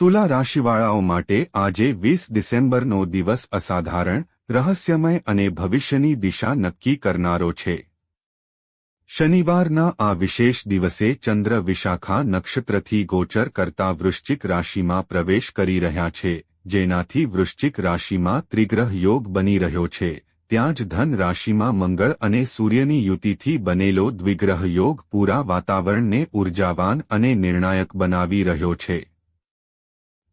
તુલા રાશિવાળાઓ માટે આજે વીસ ડિસેમ્બરનો દિવસ અસાધારણ, રહસ્યમય અને ભવિષ્યની દિશા નક્કી કરનારો છે. શનિવારના આ વિશેષ દિવસે ચંદ્ર વિશાખા નક્ષત્રથી ગોચર કરતા વૃશ્ચિક રાશિમાં પ્રવેશ કરી રહ્યા છે, જેનાથી વૃશ્ચિક રાશિમાં ત્રિગ્રહ યોગ બની રહ્યો છે. ત્યાં જ ધન રાશિમાં મંગળ અને સૂર્યની યુતિથી બનેલો દ્વિગ્રહ યોગ પૂરા વાતાવરણને ઉર્જાવાન અને નિર્ણાયક બનાવી રહ્યો છે.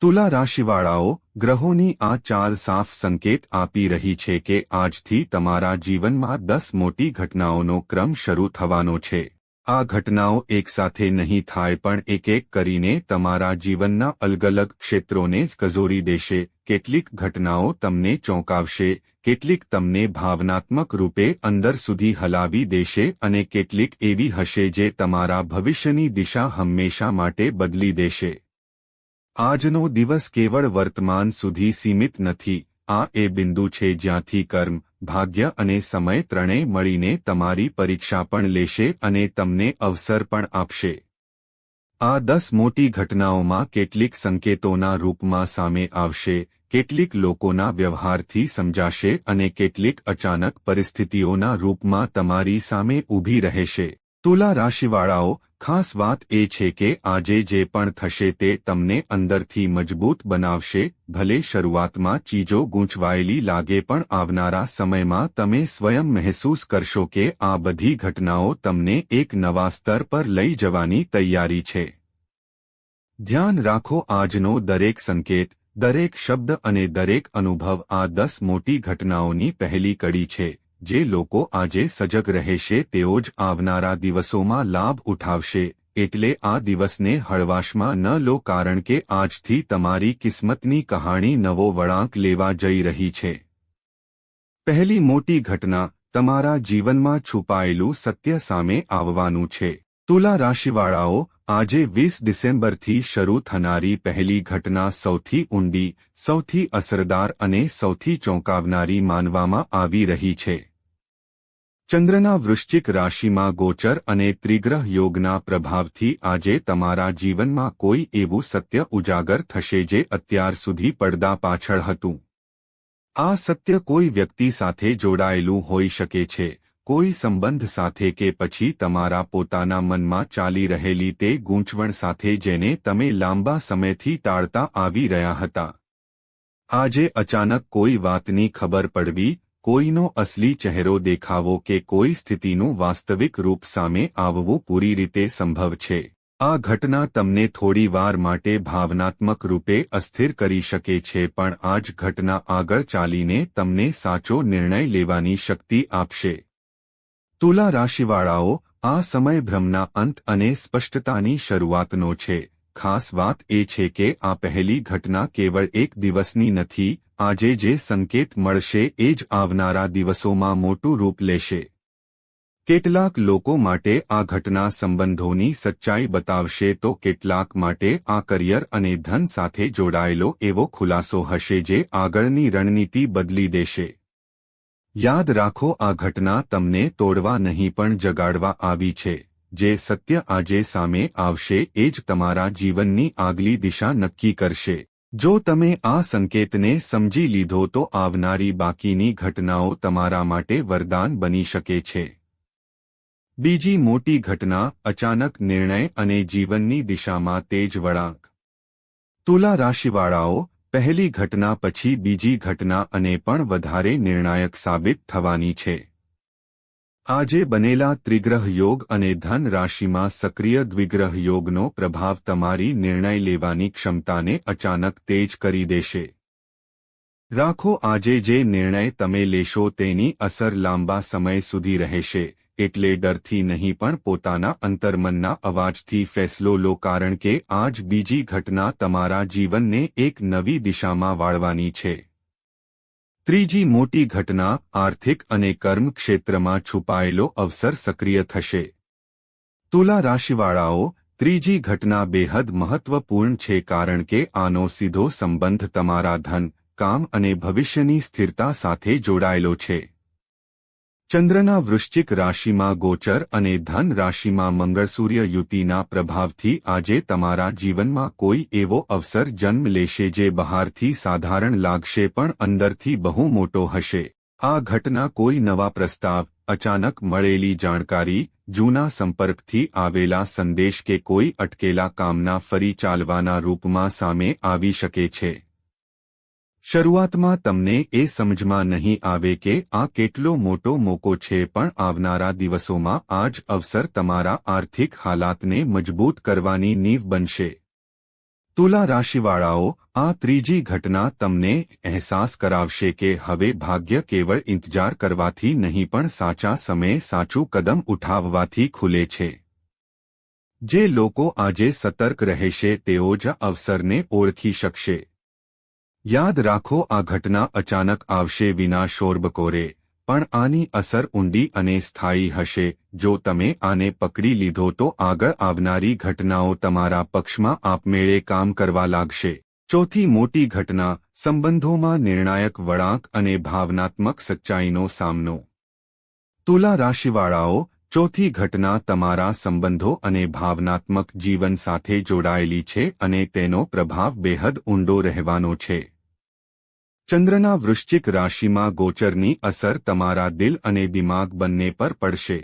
તુલા રાશિવાળાઓ ગ્રહોની આ ચાર સાફ સંકેત આપી રહી છે કે આજથી તમારા જીવનમાં દસ મોટી ઘટનાઓનો ક્રમ શરૂ થવાનો છે. આ ઘટનાઓ એકસાથે નહીં થાય પણ એક એક કરીને તમારા જીવનના અલગ અલગ ક્ષેત્રોને કઝોરી દેશે. કેટલીક ઘટનાઓ તમને ચોંકાવશે, કેટલીક તમને ભાવનાત્મક રૂપે અંદર સુધી હલાવી દેશે અને કેટલીક એવી હશે જે તમારા ભવિષ્યની દિશા હંમેશા માટે બદલી દેશે. આજનો દિવસ કેવળ વર્તમાન સુધી સીમિત નથી. આ એ બિંદુ છે જ્યાંથી કર્મ, ભાગ્ય અને સમય ત્રણેય મળીને તમારી પરીક્ષા પણ લેશે અને તમને અવસર પણ આપશે. આ દસ મોટી ઘટનાઓમાં કેટલીક સંકેતોના રૂપમાં સામે આવશે, કેટલીક લોકોના વ્યવહારથી સમજાશે અને કેટલીક અચાનક પરિસ્થિતિઓના રૂપમાં તમારી સામે ઊભી રહેશે. તુલા રાશિવાળાઓ, ખાસ વાત એ છે કે આજે જે પણ થશે તે તમને અંદરથી મજબૂત બનાવશે, ભલે શરૂઆતમાં ચીજો ગૂંચવાયેલી લાગે પણ આવનારા સમયમાં તમે સ્વયં મહેસૂસ કરશો કે આ બધી ઘટનાઓ તમને એક નવા સ્તર પર લઈ જવાની તૈયારી છે. ધ્યાન રાખો આજનો દરેક સંકેત, દરેક શબ્દ અને દરેક અનુભવ આ દસ મોટી ઘટનાઓની પહેલી કડી છે. જે લોકો આજે સજગ રહેશે તેઓ જ આવનારા દિવસોમાં લાભ ઉઠાવશે, એટલે આ દિવસને હળવાશમાં ન લો કારણ કે આજથી તમારી કિસ્મતની કહાણી નવો વળાંક લેવા જઈ રહી છે. પહેલી મોટી ઘટના, તમારા જીવનમાં છુપાયેલું સત્ય સામે આવવાનું છે. તુલા રાશિવાળાઓ, આજે વીસ ડિસેમ્બરથી શરૂ થનારી પહેલી ઘટના સૌથી ઊંડી, સૌથી અસરદાર અને સૌથી ચોંકાવનારી માનવામાં આવી રહી છે. ચંદ્રના વૃશ્ચિક રાશિમાં ગોચર અને ત્રિગ્રહ યોગના પ્રભાવથી આજે તમારા જીવનમાં કોઈ એવું સત્ય ઉજાગર થશે જે અત્યાર સુધી પડદા પાછળ હતું. આ સત્ય કોઈ વ્યક્તિ સાથે જોડાયેલું હોઈ શકે છે, કોઈ સંબંધ સાથે કે પછી તમારા પોતાના મનમાં ચાલી રહેલી તે ગૂંચવણ સાથે જેને તમે લાંબા સમયથી ટાળતા આવી રહ્યા હતા. આજે અચાનક કોઈ વાતની ખબર પડવી કોઈનો અસલી ચહેરો દેખાવો કે કોઈ સ્થિતિનું વાસ્તવિક રૂપ સામે આવવું પૂરી રીતે સંભવ છે. આ ઘટના તમને થોડી વાર માટે ભાવનાત્મક રૂપે અસ્થિર કરી શકે છે પણ આ જ ઘટના આગળ ચાલીને તમને સાચો નિર્ણય લેવાની શક્તિ આપશે. તુલા રાશિવાળાઓ, આ સમય ભ્રમના અંત અને સ્પષ્ટતાની શરૂઆતનો છે. ખાસ વાત એ છે કે આ પહેલી ઘટના કેવળ એક દિવસની નથી, આજે જે સંકેત મળશે એ જ આવનારા દિવસોમાં મોટું રૂપ લેશે. કેટલાક લોકો માટે આ ઘટના સંબંધોની સચ્ચાઈ બતાવશે તો કેટલાક માટે આ કરિયર અને ધન સાથે જોડાયેલો એવો ખુલાસો હશે જે આગળની રણનીતિ બદલી દેશે. યાદ રાખો આ ઘટના તમને તોડવા નહીં પણ જગાડવા આવી છે. જે સત્ય આજે સામે આવશે, એ જ તમારા જીવનની આગલી દિશા નક્કી કરશે. જો તમે આ સંકેતને સમજી લીધો તો આવનારી બાકીની ઘટનાઓ તમારા માટે વરદાન બની શકે છે. બીજી મોટી ઘટના, અચાનક નિર્ણય અને જીવનની દિશામાં તેજ વળાંક. તુલા રાશિવાળાઓ, પહેલી ઘટના પછી બીજી ઘટના અને પણ વધારે નિર્ણાયક સાબિત થવાની છે. આજે બનેલા ત્રિગ્રહ યોગ અને ધન રાશિમાં સક્રિય દ્વિગ્રહ યોગનો પ્રભાવ તમારી નિર્ણય લેવાની ક્ષમતાને અચાનક તેજ કરી દેશે. રાખો આજે જે નિર્ણય તમે લેશો તેની અસર લાંબા સમય સુધી રહેશે, એટલે ડરથી નહીં પણ પોતાના અંતર્મનના અવાજથી ફેસલો લો કારણ કે આજ બીજી ઘટના તમારા જીવનને એક નવી દિશામાં વાળવાની છે. ત્રીજી મોટી ઘટના આર્થિક અને કર્મ ક્ષેત્રમાં છુપાયેલો અવસર સક્રિય થશે. તુલા રાશિવાળાઓ, ત્રીજી ઘટના બેહદ મહત્વપૂર્ણ છે કારણ કે આનો સીધો સંબંધ તમારા ધન, કામ અને ભવિષ્યની સ્થિરતા સાથે જોડાયેલો છે. ચંદ્રના વૃશ્ચિક રાશિમાં ગોચર અને ધન રાશિમાં મંગળસૂર્ય યુતિના પ્રભાવથી આજે તમારા જીવનમાં કોઈ એવો અવસર જન્મ લેશે જે બહારથી સાધારણ લાગશે પણ અંદરથી બહુ મોટો હશે. આ ઘટના કોઈ નવા પ્રસ્તાવ, અચાનક મળેલી જાણકારી, જૂના સંપર્કથી આવેલા સંદેશ કે કોઈ અટકેલા કામના ફરી ચાલવાના રૂપમાં સામે આવી શકે છે. શરૂઆતમાં તમને એ સમજમાં નહીં આવે કે આ કેટલો મોટો મોકો છે પણ આવનારા દિવસોમાં આ જ અવસર તમારા આર્થિક હાલાતને મજબૂત કરવાની નીવ બનશે. તુલા રાશિવાળાઓ, આ ત્રીજી ઘટના તમને અહેસાસ કરાવશે કે હવે ભાગ્ય કેવળ ઇંતજાર કરવાથી નહીં પણ સાચા સમયે સાચું કદમ ઉઠાવવાથી ખુલે છે. જે લોકો આજે સતર્ક રહેશે તેઓ જ અવસરને ઓળખી શકશે. યાદ રાખો, આ ઘટના અચાનક આવશે વિના શોરબકોરે, પણ આની અસર ઊંડી અને સ્થાયી હશે. જો તમે આને પકડી લીધો તો આગળ આવનારી ઘટનાઓ તમારા પક્ષમાં આપમેળે કામ કરવા લાગશે. ચોથી મોટી ઘટના, સંબંધોમાં નિર્ણાયક વળાંક અને ભાવનાત્મક સચ્ચાઈનો સામનો. તુલા રાશિવાળાઓ, ચોથી ઘટના તમારા સંબંધો અને ભાવનાત્મક જીવન સાથે જોડાયેલી છે અને તેનો પ્રભાવ બેહદ ઊંડો રહેવાનો છે. ચંદ્રના વૃશ્ચિક રાશિમાં ગોચરની અસર તમારા દિલ અને દિમાગ બંને પર પડશે.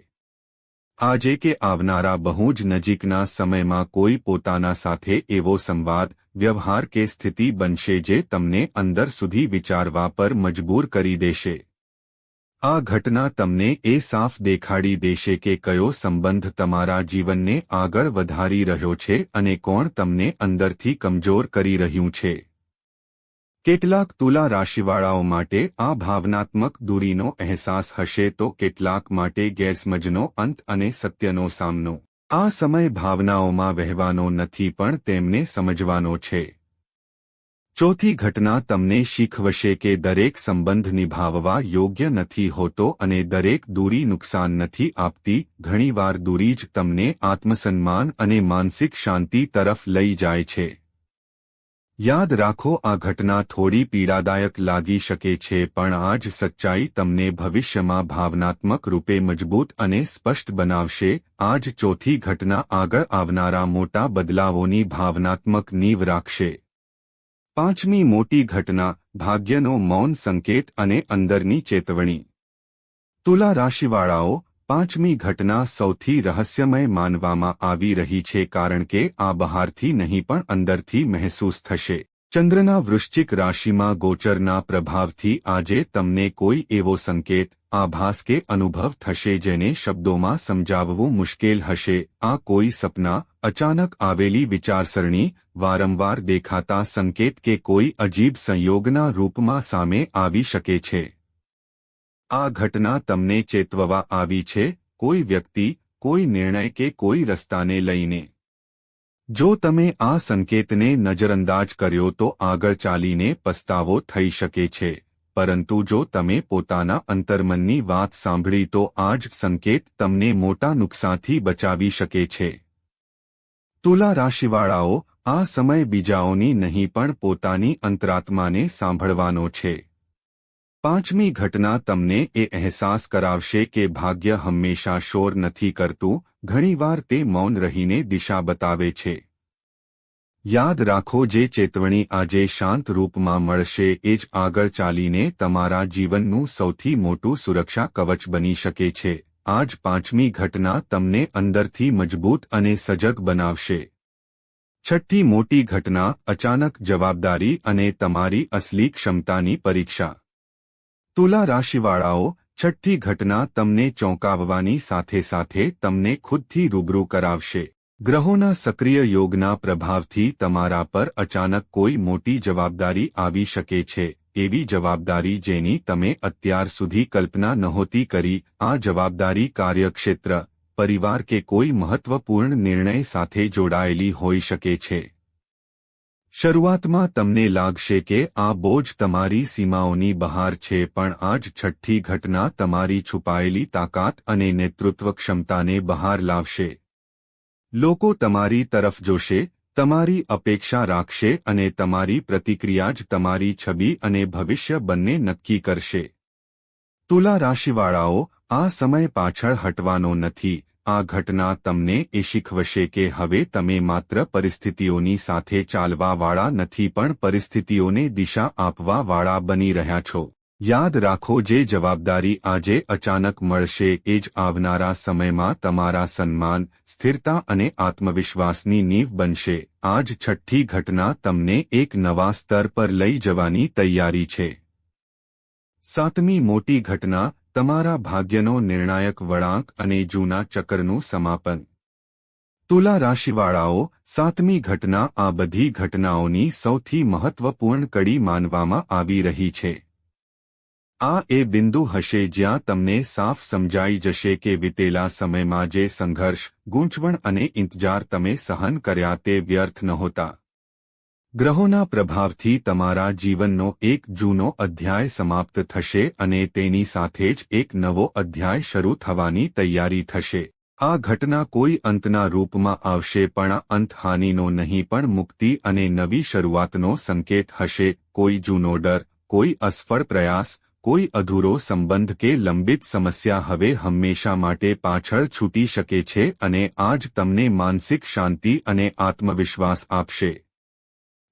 આજે કે આવનારા બહુ જ નજીકના સમયમાં કોઈ પોતાના સાથે એવો સંવાદ, વ્યવહાર કે સ્થિતિ બનશે જે તમને અંદર સુધી વિચારવા પર મજબૂર કરી દેશે. આ ઘટના તમને એ સાફ દેખાડી દેશે કે કયો સંબંધ તમારા જીવનને આગળ વધારી રહ્યો છે અને કોણ તમને અંદરથી કમજોર કરી રહ્યું છે. કેટલાક તુલા રાશિવાળાઓ માટે આ ભાવનાત્મક દૂરીનો અહેસાસ હશે તો કેટલાક માટે ગેરસમજનો અંત અને સત્યનો સામનો. આ સમય ભાવનાઓમાં વહેવાનો નથી પણ તેમને સમજવાનો છે. ચોથી ઘટના તમને શીખવશે કે દરેક સંબંધ નિભાવવા યોગ્ય નથી હોતો અને દરેક દૂરી નુકસાન નથી આપતી. ઘણીવાર દૂરી જ તમને આત્મસન્માન અને માનસિક શાંતિ તરફ લઈ જાય છે. યાદ રાખો, આ ઘટના થોડી પીડાદાયક લાગી શકે છે, પણ આ જ સચ્ચાઈ તમને ભવિષ્યમાં ભાવનાત્મક રૂપે મજબૂત અને સ્પષ્ટ બનાવશે. આ જ ચોથી ઘટના આગળ આવનારા મોટા બદલાવોની ભાવનાત્મક નીવ રાખશે. પાંચમી મોટી ઘટના, ભાગ્યનો મૌન સંકેત અને અંદરની ચેતવણી. તુલા રાશિવાળાઓ પાંચમી ઘટના સૌથી રહસ્યમય માનવામાં આવી રહી છે કારણ કે આ બહારથી નહીં પણ અંદરથી મહેસૂસ થશે. ચંદ્રના વૃશ્ચિક રાશિમાં ગોચરના પ્રભાવથી આજે તમને કોઈ એવો સંકેત, આભાસ કે અનુભવ થશે જેને શબ્દોમાં સમજાવવું મુશ્કેલ હશે. આ કોઈ સપના, અચાનક આવેલી વિચારસરણી, વારંવાર દેખાતા સંકેત કે કોઈ અજીબ સંયોગના રૂપમાં સામે આવી શકે છે. આ ઘટના તમને ચેતવવા આવી છે, કોઈ વ્યક્તિ, કોઈ નિર્ણય કે કોઈ રસ્તાને લઈને. જો તમે આ સંકેતને નજરઅંદાજ કર્યો તો આગળ ચાલીને પસ્તાવો થઈ શકે છે. પરંતુ જો તમે પોતાના અંતર્મનની વાત સાંભળી તો આ જ સંકેત તમને મોટા નુકસાનથી બચાવી શકે છે. તુલા રાશિવાળાઓ, આ સમય બીજાઓની નહીં પણ પોતાની અંતરાત્માને સાંભળવાનો છે. પાંચમી ઘટના તમને એ અહેસાસ કરાવશે કે ભાગ્ય હંમેશા શોર નથી કરતું, ઘણીવાર તે મૌન રહીને દિશા બતાવે છે. યાદ રાખો જે ચેતવણી આજે શાંત રૂપમાં મળશે, એ જ આગળ ચાલીને તમારા જીવનનું સૌથી મોટું સુરક્ષા કવચ બની શકે છે. આજ પાંચમી ઘટના તમને અંદરથી મજબૂત અને સજગ બનાવશે. છઠ્ઠી મોટી ઘટના અચાનક જવાબદારી અને તમારી અસલી ક્ષમતાની પરીક્ષા. તુલા રાશિવાળાઓ, છઠ્ઠી ઘટના તમને ચોંકાવવાની સાથે સાથે તમને ખુદથી રૂબરૂ કરાવશે. ગ્રહોના સક્રિય યોગના પ્રભાવથી તમારા પર અચાનક કોઈ મોટી જવાબદારી આવી શકે છે, એવી જવાબદારી જેની તમે અત્યાર સુધી કલ્પના નહોતી કરી. આ જવાબદારી કાર્યક્ષેત્ર, પરિવાર કે કોઈ મહત્વપૂર્ણ નિર્ણય સાથે જોડાયેલી હોઈ શકે છે. શરૂઆતમાં તમને લાગશે કે આ બોજ તમારી સીમાઓની બહાર છે પણ આજ છઠ્ઠી ઘટના તમારી છુપાયેલી તાકાત અને નેતૃત્વ ક્ષમતાને બહાર લાવશે. લોકો તમારી તરફ જોશે, તમારી અપેક્ષા રાખશે અને તમારી પ્રતિક્રિયા જ તમારી છબી અને ભવિષ્ય બંને નક્કી કરશે. તુલા રાશિવાળાઓ, આ સમય પાછળ હટવાનો નથી. આ ઘટના તમને એ શીખવશે કે હવે તમે માત્ર પરિસ્થિતિઓની સાથે ચાલવાવાળા નથી પણ પરિસ્થિતિઓને દિશા આપવાવાળા બની રહ્યા છો. યાદ રાખો જે જવાબદારી આજે અચાનક મળશે એ જ આવનારા સમયમાં તમારા સન્માન, સ્થિરતા અને આત્મવિશ્વાસની નીવ બનશે. આજ છઠ્ઠી ઘટના તમને એક નવા સ્તર પર લઈ જવાની તૈયારી છે. સાતમી મોટી ઘટના તમારા ભાગ્યનો નિર્ણાયક વળાંક અને જૂના ચક્રનું સમાપન. તુલા રાશિવાળાઓ, સાતમી ઘટના આ બધી ઘટનાઓની સૌથી મહત્વપૂર્ણ કડી માનવામાં આવી રહી છે. આ એ બિંદુ હશે જ્યાં તમને સાફ સમજાઈ જશે કે વિતેલા સમયમાં જે સંઘર્ષ, ગૂંચવણ અને ઇંતજાર તમે સહન કર્યા તે વ્યર્થ નહોતા. ગ્રહોના પ્રભાવથી તમારા જીવનનો એક જૂનો અધ્યાય સમાપ્ત થશે અને તેની સાથે જ એક નવો અધ્યાય શરૂ થવાની તૈયારી થશે. આ ઘટના કોઈ અંતના રૂપમાં આવશે પણ અંત હાનિનો નહીં પણ મુક્તિ અને નવી શરૂઆતનો સંકેત હશે. કોઈ જૂનો ડર, કોઈ અસફળ પ્રયાસ, કોઈ અધૂરો સંબંધ કે લંબિત સમસ્યા હવે હંમેશા માટે પાછળ છૂટી શકે છે અને આજ તમને માનસિક શાંતિ અને આત્મવિશ્વાસ આપશે.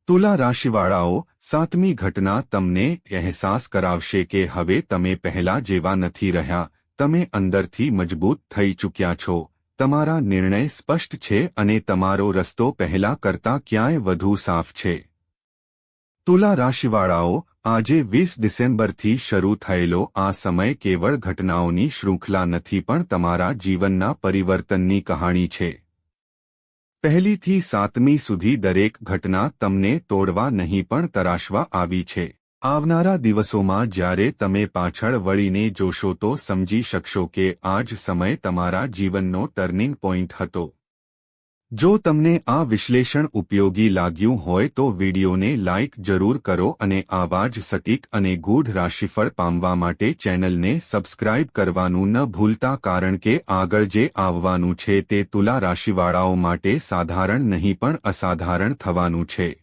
તુલા રાશિવાળાઓ, સાતમી ઘટના તમને અહેસાસ કરાવશે કે હવે તમે પહેલા જેવા નથી રહ્યા, તમે અંદરથી મજબૂત થઈ ચૂક્યા છો. તમારા નિર્ણય સ્પષ્ટ છે અને તમારો રસ્તો પહેલા કરતા ક્યાંય વધુ સાફ છે. તુલા રાશિવાળાઓ, આજે વીસ ડિસેમ્બરથી શરૂ થયેલો આ સમય કેવળ ઘટનાઓની શૃંખલા નથી પણ તમારા જીવનના પરિવર્તનની કહાણી છે. પહેલીથી સાતમી સુધી દરેક ઘટના તમને તોડવા નહીં પણ તરાશવા આવી છે. આવનારા દિવસોમાં જ્યારે તમે પાછળ વળીને જોશો તો સમજી શકશો કે આ જ સમય તમારા જીવનનો ટર્નિંગ પોઇન્ટ હતો. જો તમને આ વિશ્લેષણ ઉપયોગી લાગ્યું હોય તો વિડીયોને લાઇક જરૂર કરો અને આવા જ સટીક અને ગૂઢ રાશિફળ પામવા માટે ચેનલને સબસ્ક્રાઇબ કરવાનું ન ભૂલતા કારણ કે આગળ જે આવવાનું છે તે તુલા રાશિવાળાઓ માટે સાધારણ નહીં પણ અસાધારણ થવાનું છે.